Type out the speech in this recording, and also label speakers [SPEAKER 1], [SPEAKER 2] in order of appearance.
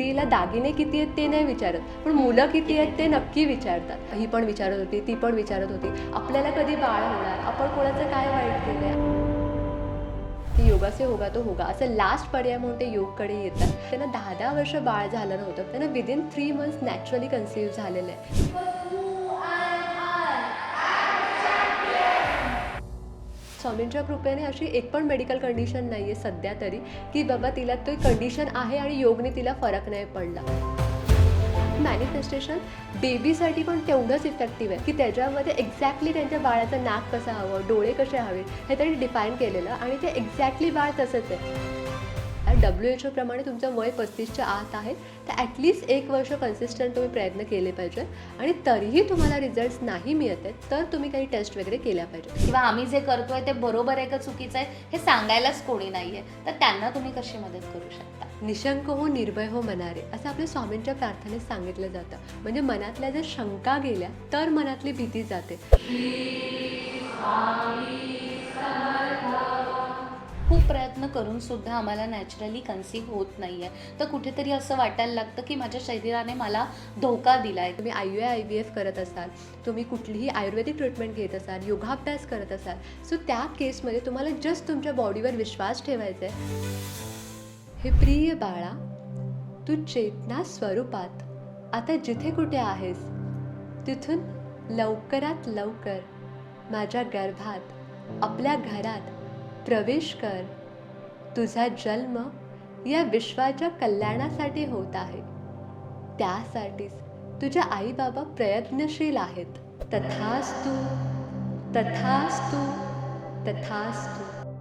[SPEAKER 1] स्त्रीला दागिने किती आहेत ते नाही विचारत पण मुलं किती आहेत ते नक्की विचारतात. ही पण विचारत होती ती पण विचारत होती आपल्याला कधी बाळ होणार? आपण कोणाचं काय वाईट केलंय? की योगा से होगा तो होगा असं लास्ट पर्याय म्हणून ते योगकडे येतात. त्यांना दहा दहा वर्ष बाळ झालं नव्हतं त्यांना within three months naturally conceive झालेलं आहे. स्वामींच्या कृपेने अशी एक पण मेडिकल कंडिशन नाही आहे सध्या तरी. की बाबा तिला तो कंडिशन आहे आणि योगने तिला फरक नाही पडला. मॅनिफेस्टेशन बेबीसाठी पण तेवढंच इफेक्टिव्ह आहे. की त्याच्यामध्ये एक्झॅक्टली त्यांच्या बाळाचं नाक कसं हवं डोळे कसे हवे हे त्यांनी डिफाईन केलेलं आणि ते एक्झॅक्टली बाळ तसंच आहे. डब्ल्यू एच प्रमाणे तुमचं वय पस्तीसच्या आत आहे तर ॲटलिस्ट एक वर्ष कन्सिस्टंट तुम्ही प्रयत्न केले पाहिजे आणि तरीही तुम्हाला रिझल्ट्स नाही मिळत आहेत तर तुम्ही काही टेस्ट वगैरे केल्या पाहिजे
[SPEAKER 2] किंवा आम्ही जे करतोय ते बरोबर आहे का चुकीचं आहे हे सांगायलाच कोणी नाहीये तर त्यांना तुम्ही कशी मदत करू शकता?
[SPEAKER 1] निशंक हो निर्भय हो मनारे असं आपल्या स्वामींच्या प्रार्थनेत सांगितलं जातं. म्हणजे मनातल्या जर शंका गेल्या तर मनातली भीती जाते.
[SPEAKER 2] करून सुद्धा आम्हाला नॅचरली कन्सिव्ह होत नाही आहे तर कुठेतरी असं वाटायला लागतं की माझ्या शरीराने मला धोका दिला आहे
[SPEAKER 1] तुम्ही I U I B F करत असाल तुम्ही कुठलीही आयुर्वेदिक ट्रीटमेंट घेत असाल योगाभ्यास करत असाल सो त्या केसमध्ये तुम्हाला जस्ट तुमच्या बॉडीवर विश्वास ठेवायचा आहे हे प्रिय बाळा तू चेतना स्वरूपात आता जिथे कुठे आहेस तिथून लवकरात लवकर माझ्या गर्भात आपल्या घरात प्रवेश कर. तुझा जन्म या विश्वाच्या कल्याणासाठी होत आहे. त्यासाठीच तुझ्या आई बाबा प्रयत्नशील आहेत. तथास्तू तथास्तू तथास्तू.